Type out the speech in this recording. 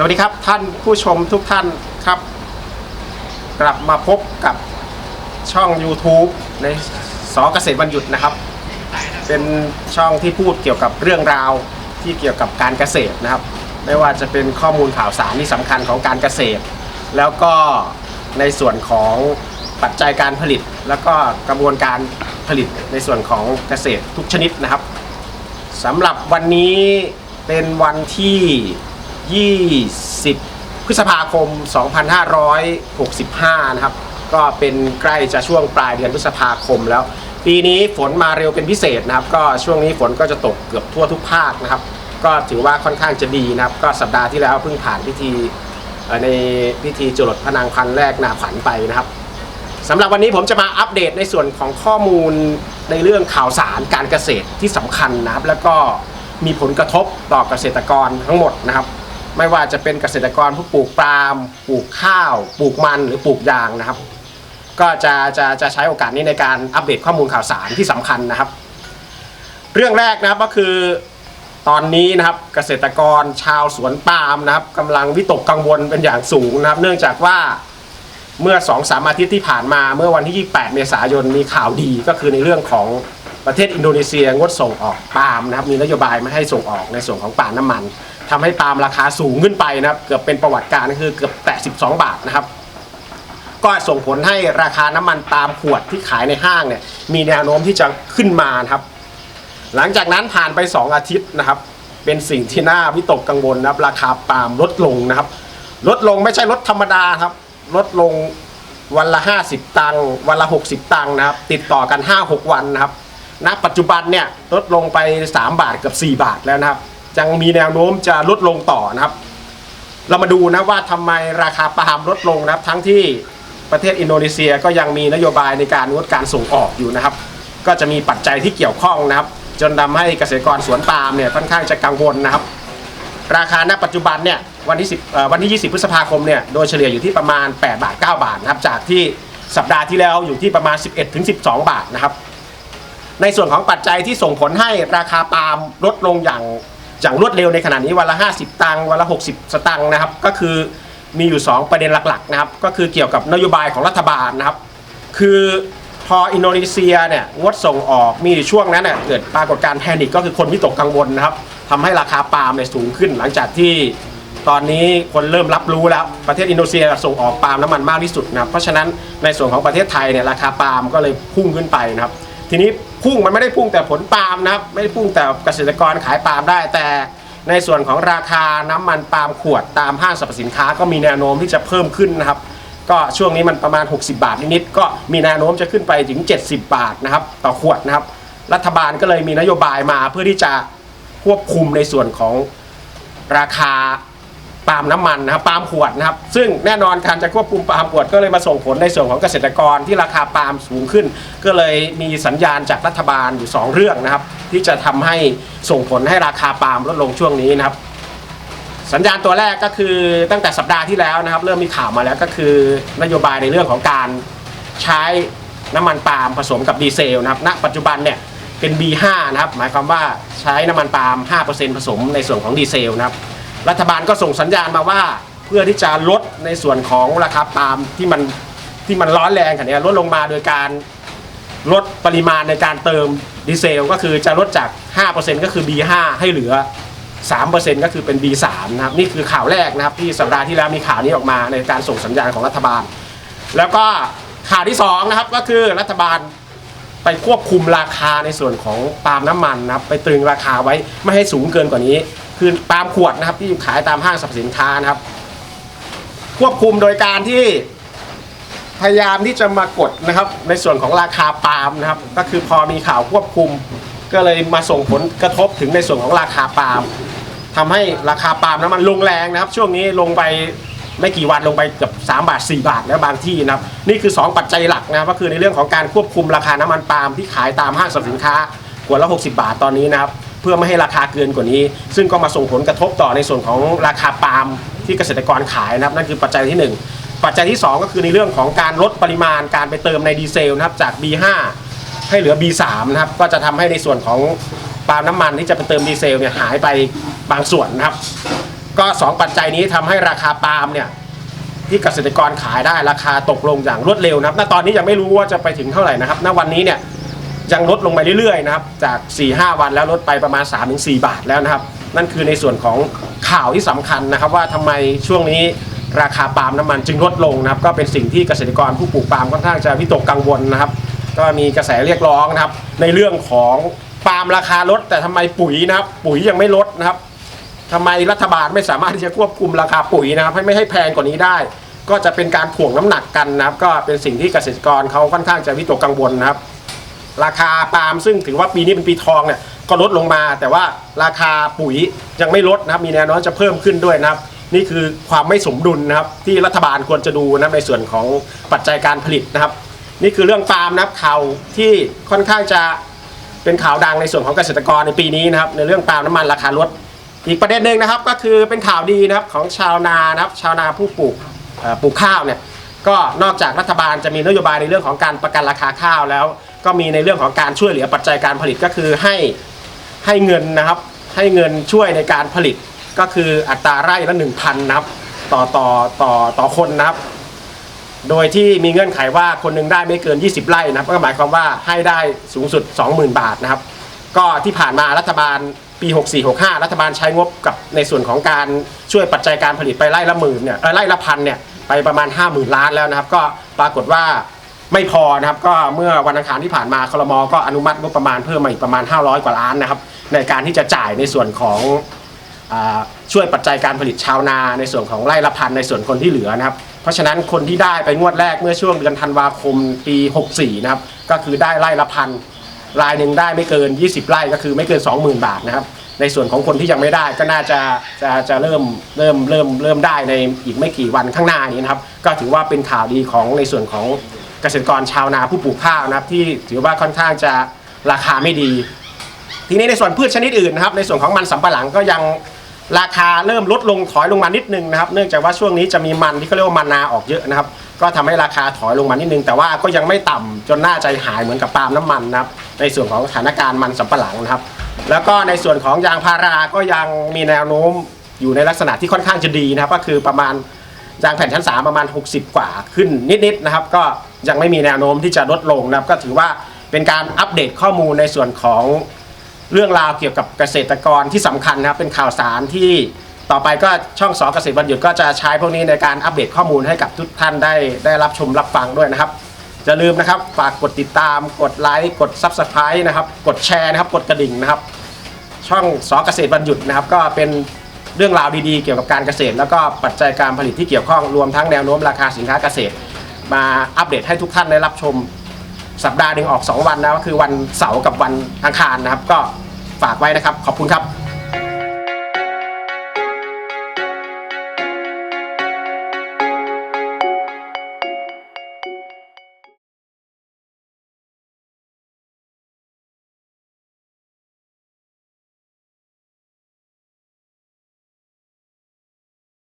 สวัสดีครับท่านผู้ชมทุกท่านครับ กลับมาพบกับช่อง YouTube ในสอเกษตรวันหยุดนะครับ เป็นช่องที่พูดเกี่ยวกับเรื่องราวที่เกี่ยวกับการเกษตรนะครับ ไม่ว่าจะเป็นข้อมูลข่าวสารที่สำคัญของการเกษตร แล้วก็ในส่วนของปัจจัยการผลิต แล้วก็กระบวนการผลิตในส่วนของเกษตรทุกชนิดนะครับสำหรับวันนี้เป็นวันที่ 20 พฤษภาคม 2565 นะครับ ก็เป็นใกล้จะช่วงปลายเดือนพฤษภาคมแล้ว ปีนี้ฝนมาเร็วเป็นพิเศษนะครับ ก็ช่วงนี้ฝนก็จะตกเกือบทั่วทุกภาคนะครับ ก็ถือว่าค่อนข้างจะดีนะครับ ก็สัปดาห์ที่แล้วเพิ่งผ่านพิธีในพิธีจรดพนางพันแรกนาขวัญไปนะครับสำหรับวันนี้ผมจะมาอัปเดตในส่วนของข้อมูลในเรื่องข่าวสารการเกษตรที่สำคัญนะครับ แล้วก็มีผลกระทบต่อเกษตรกรทั้งหมดนะครับ ไม่ว่าจะเป็นเกษตรกรผู้ปลูกปาล์มปลูกข้าว ปลูกมันหรือปลูกยางนะครับ ก็จะจะจะใช้โอกาสนี้ในการอัปเดตข้อมูลข่าวสารที่สำคัญนะครับ เรื่องแรกนะครับก็คือตอนนี้นะครับเกษตรกรชาวสวนปาล์มนะครับกำลังวิตกกังวลเป็นอย่างสูงนะครับ เนื่องจากว่าเมื่อ2อสามอาทิตย์ที่ผ่านมาเมื่อวันที่ 28 เมษายนมีข่าวดีก็คือในเรื่องของประเทศอินโดนีเซียงดส่งออกปาล์มนะครับมีนโยบายไม่ให้ส่งออกในส่วนของปาล์มน้ำมัน ทำให้ปาล์มราคาสูงขึ้นไปนะครับเกือบเป็นประวัติการก็คือเกือบแตะ 12 บาทนะครับ ก็ส่งผลให้ราคาน้ำมันปามขวดที่ขายในห้างเนี่ยมีแนวโน้มที่จะขึ้นมานครับ หลังจากนั้นผ่านไป 2 อาทิตย์นะครับ เป็นสิ่งที่น่าวิตกกังวลนะครับ ราคาปาล์มลดลงนะครับ ลดลงไม่ใช่ลดธรรมดาครับ ลดลงวันละ 50 ตังค์วันละ 60 ตังค์นะครับ ติดต่อกัน 5-6 วันนะครับณปัจจุบันเนี่ยลดลงไป 3 บาทเกับ4 บาทแล้วนะครับ ยังมีแนวโน้มจะลดลงต่อนะครับ เรามาดูนะว่าทำไมราคาปาล์มลดลงนะครับ ทั้งที่ประเทศอินโดนีเซียก็ยังมีนโยบายในการงดการส่งออกอยู่นะครับ ก็จะมีปัจจัยที่เกี่ยวข้องนะครับ จนทำให้เกษตรกรสวนปาล์มเนี่ยค่อนข้างจะกังวลนะครับ ราคาณปัจจุบันเนี่ยวันที่10วันที่ 20 พฤษภาคมเนี่ยโดยเฉลี่ยอยู่ที่ประมาณ 8 บาท 9 บาทนะครับ จากที่สัปดาห์ที่แล้วอยู่ที่ประมาณ 11ถึง12 บาทนะครับ ในส่วนของปัจจัยที่ส่งผลให้ราคาปาล์มลดลงอย่าง อย่างรวดเร็วในขณะนี้วันละ 50 ตังค์วันละ 60 สตังค์นะครับ ก็คือมีอยู่ 2 ประเด็นหลักๆนะครับ ก็คือเกี่ยวกับนโยบายของรัฐบาลนะครับ คือพออินโดนีเซียเนี่ยงดส่งออกมีช่วงนั้นเน่ยเกิดปรากฏการณ์แพนิคก็คือคนวิตกกังวลนะครับทำให้ราคาปาล์มเนี่ยสูงขึ้น หลังจากที่ตอนนี้คนเริ่มรับรู้แล้วประเทศอินโดนีเซียส่งออกปาล์มน้ำมันมากที่สุดนะครับเพราะฉะนั้นในส่วนของประเทศไทยเนี่ยราคาปาล์มก็เลยพุ่งขึ้นไปนะครับ ทีนี้ พุ่งมันไม่ได้พุ่งแต่ผลปาล์มนะครับ ไม่ได้พุ่งแต่เกษตรกรขายปาล์มได้ แต่ในส่วนของราคาน้ำมันปาล์มขวดตามห้างสรรพสินค้าก็มีแนวโน้มที่จะเพิ่มขึ้นนะครับ ก็ช่วงนี้มันประมาณ 60 บาทนิดๆก็มีแนวโน้มจะขึ้นไปถึง 70 บาทนะครับ ต่อขวดนะครับ รัฐบาลก็เลยมีนโยบายมาเพื่อที่จะควบคุมในส่วนของราคา ปาล์มน้ำมันนะครับปาล์มขวดนะครับซึ่งแน่นอนการจะควบคุมปาล์มขวดก็เลยมาส่งผลในส่วนของเกษตรกรที่ราคาปาล์มสูงขึ้น ก็เลยมีสัญญาณจากรัฐบาลอยู่ 2 เรื่องนะครับ ที่จะทำให้ส่งผลให้ราคาปาล์มลดลงช่วงนี้นะครับ สัญญาณตัวแรกก็คือตั้งแต่สัปดาห์ที่แล้วนะครับ เริ่มมีข่าวมาแล้วก็คือนโยบายในเรื่องของการใช้น้ำมันปาล์มผสมกับดีเซลนะครับณปัจจุบันเนี่ยเป็น B5 นะครับ หมายความว่าใช้น้ำมันปาล์ม 5%ผสมในส่วนของดีเซลนะครับ รัฐบาลก็ส่งสัญญาณมาว่า เพื่อที่จะลดในส่วนของราคาปาล์มที่มันที่มันร้อนแรงขนาดนี้ลดลงมาโดยการลดปริมาณในการเติมดีเซลก็คือจะลดจาก 5%ก็คือ B5 ให้เหลือ 3%ก็คือเป็น B3 นะครับนี่คือข่าวแรกนะครับที่สัปดาห์ที่แล้วมีข่าวนี้ออกมาในการส่งสัญญาณของรัฐบาล แล้วก็ข่าวที่2นะครับก็คือรัฐบาลไปควบคุมราคาในส่วนของปาล์มน้ำมันนะครับไปตรึงราคาไว้ไม่ให้สูงเกินกว่านี้ คือปาล์มขวดนะครับที่ขายตามห้างสรรพสินค้านะครับ ควบคุมโดยการที่พยายามที่จะมากดนะครับ ในส่วนของราคาปาล์มนะครับ ก็คือพอมีข่าวควบคุม ก็เลยมาส่งผลกระทบถึงในส่วนของราคาปาล์มทำให้ราคาปาล์มน้ำมันลงแรงนะครับ ช่วงนี้ลงไปไม่กี่วันลงไปเกือบ3บาท 4 บาทแล้วบางที่นะครับ นี่คือ 2 ปัจจัยหลักนะครับก็คือในเรื่องของการควบคุมราคาน้ำมันปาล์มที่ขายตามห้างสรรพสินค้าขวดละ 60 บาทตอนนี้นะครับ เพื่อไม่ให้ราคาเกินกว่านี้ ซึ่งก็มาส่งผลกระทบต่อในส่วนของราคาปาล์มที่เกษตรกรขายนะครับนั่นคือปัจจัยที่หนึ่งปัจจัยที่ 2 ก็คือในเรื่องของการลดปริมาณการไปเติมในดีเซลนะครับจาก B5 ให้เหลือ B3 นะครับก็จะทำให้ในส่วนของปาล์มน้ำมันที่จะไปเติมดีเซลเนี่ยหายไปบางส่วนนะครับ ก็สองปัจจัยนี้ทำให้ราคาปาล์มเนี่ยที่เกษตรกรขายได้ราคาตกลงอย่างรวดเร็วนะครับณตอนนี้ยังไม่รู้ว่าจะไปถึงเท่าไหร่นะครับณวันนี้เนี่ย ยังลดลงไปเรื่อยๆนะครับจาก 4-5 วันแล้วลดไปประมาณ 3-4 บาทแล้วนะครับ นั่นคือในส่วนของข่าวที่สำคัญนะครับ ว่าทำไมช่วงนี้ราคาปาล์มน้ำมันจึงลดลงนะครับ ก็เป็นสิ่งที่เกษตรกรผู้ปลูกปาล์มค่อนข้างจะวิตกกังวลนะครับ ก็มีกระแสเรียกร้องนะครับ ในเรื่องของปาล์มราคาลด แต่ทำไมปุ๋ยนะครับ ปุ๋ยยังไม่ลดนะครับทำไมรัฐบาลไม่สามารถที่จะควบคุมราคาปุ๋ยนะครับให้ไม่ให้แพงกว่านี้ได้ ก็จะเป็นการถ่วงน้ำหนักกันนะครับ ก็เป็นสิ่งที่เกษตรกรเขาค่อนข้างจะวิตกกังวลนะครับ ราคาปาล์มซึ่งถือว่าปีนี้เป็นปีทองเนี่ยก็ลดลงมา แต่ว่าราคาปุ๋ยยังไม่ลดนะครับมีแนวโน้มจะเพิ่มขึ้นด้วยนะครับนี่คือความไม่สมดุลนะครับที่รัฐบาลควรจะดูนะในส่วนของปัจจัยการผลิตนะครับ นี่คือเรื่องปาล์มนะครับข่าวที่ค่อนข้างจะเป็นข่าวดังในส่วนของเกษตรกรในปีนี้นะครับในเรื่องปาล์มน้ำมันราคาลดอีกประเด็นหนึ่งนะครับก็คือเป็นข่าวดีนะครับของชาวนานะครับชาวนาผู้ปลูกปลูกข้าวเนี่ย ก็นอกจากรัฐบาลจะมีนโยบายในเรื่องของการประกันราคาข้าวแล้ว ก็มีในเรื่องของการช่วยเหลือปัจจัยการผลิตก็คือให้ให้เงินนะครับให้เงินช่วยในการผลิตก็คืออัตราไร่ละ1,000นะครับต่อต่อต่อต่อคนนะครับ โดยที่มีเงื่อนไขว่าคนหนึงได้ไม่เกิน 20 ไร่นะครับก็หมายความว่าให้ได้สูงสุด 20,000 บาทนะครับ ก็ที่ผ่านมารัฐบาลปี 64-65 รัฐบาลใช้งบกับในส่วนของการช่วยปัจจัยการผลิตไปไร่ละหมื่นเนี่ยไร่ละพันเนี่ย ไปประมาณ 50,000 ล้านแล้วนะครับ ก็ปรากฏว่าไม่พอนะครับ ก็เมื่อวันอังคารที่ผ่านมาคลมก็อนุมัติงบประมาณเพิ่มมาอีกประมาณ 500 กว่าล้านนะครับ ในการที่จะจ่ายในส่วนของอช่วยปัจจัยการผลิตชาวนาในส่วนของไร่ละพันในส่วนคนที่เหลือนะครับ เพราะฉะนั้นคนที่ได้ไปงวดแรกเมื่อช่วงเดือนธันวาคมปี 64 นะครับ ก็คือได้ไร่ละพันรายหนึ่งได้ไม่เกิน 20 ไร่ก็คือไม่เกิน 20,000 บาทนะครับ ในส่วนของคนที่ยังไม่ได้ก็น่าจะจะจะเริ่มเริ่มเริ่มเริ่มได้ในอีกไม่กี่วันข้างหน้านี้นะครับ ก็ถือว่าเป็นข่าวดีของในส่วนของเกษตรกรชาวนาผู้ปลูกข้าวนะครับ ที่ถือว่าค่อนข้างจะราคาไม่ดี ทีนี้ในส่วนพืชชนิดอื่นนะครับ ในส่วนของมันสำปะหลังก็ยังราคาเริ่มลดลงถอยลงมานิดนึงนะครับเนื่องจากว่าช่วงนี้จะมีมันที่เขาเรียกว่ามันนาออกเยอะนะครับ ก็ทำให้ราคาถอยลงมานิดนึง แต่ว่าก็ยังไม่ต่ำจนน่าใจหายเหมือนกับปาล์มน้ำมันนะครับในส่วนของสถานการณ์มันสำปะหลังนะครับ แล้วก็ในส่วนของยางพาราก็ยังมีแนวโน้มอยู่ในลักษณะที่ค่อนข้างจะดีนะครับ ก็คือประมาณยางแผ่นชั้น 3 ประมาณ 60 กว่าขึ้นนิดๆนะครับ ก็ยังไม่มีแนวโน้มที่จะลดลงนะครับ ก็ถือว่าเป็นการอัปเดตข้อมูลในส่วนของเรื่องราวเกี่ยวกับเกษตรกรที่สำคัญนะครับ เป็นข่าวสารที่ต่อไปก็ช่องสอเกษตรวันหยุดก็จะใช้พวกนี้ในการอัปเดตข้อมูลให้กับทุกท่านได้ได้รับชมรับฟังด้วยนะครับ อย่าลืมนะครับฝากกดติดตามกดไลค์กด Subscribe นะครับ กดแชร์นะครับ กดกระดิ่งนะครับ ช่องสอเกษตรวันหยุดนะครับ ก็เป็นเรื่องราวดีๆ เกี่ยวกับการเกษตร แล้วก็ปัจจัยการผลิตที่เกี่ยวข้องรวมทั้งแนวโน้มราคาสินค้าเกษตร มาอัปเดตให้ทุกท่านได้รับชม สัปดาห์หนึ่งออก 2 วันนะก็คือวันเสาร์กับวันอังคารนะครับ ก็ฝากไว้นะครับ ขอบคุณครับ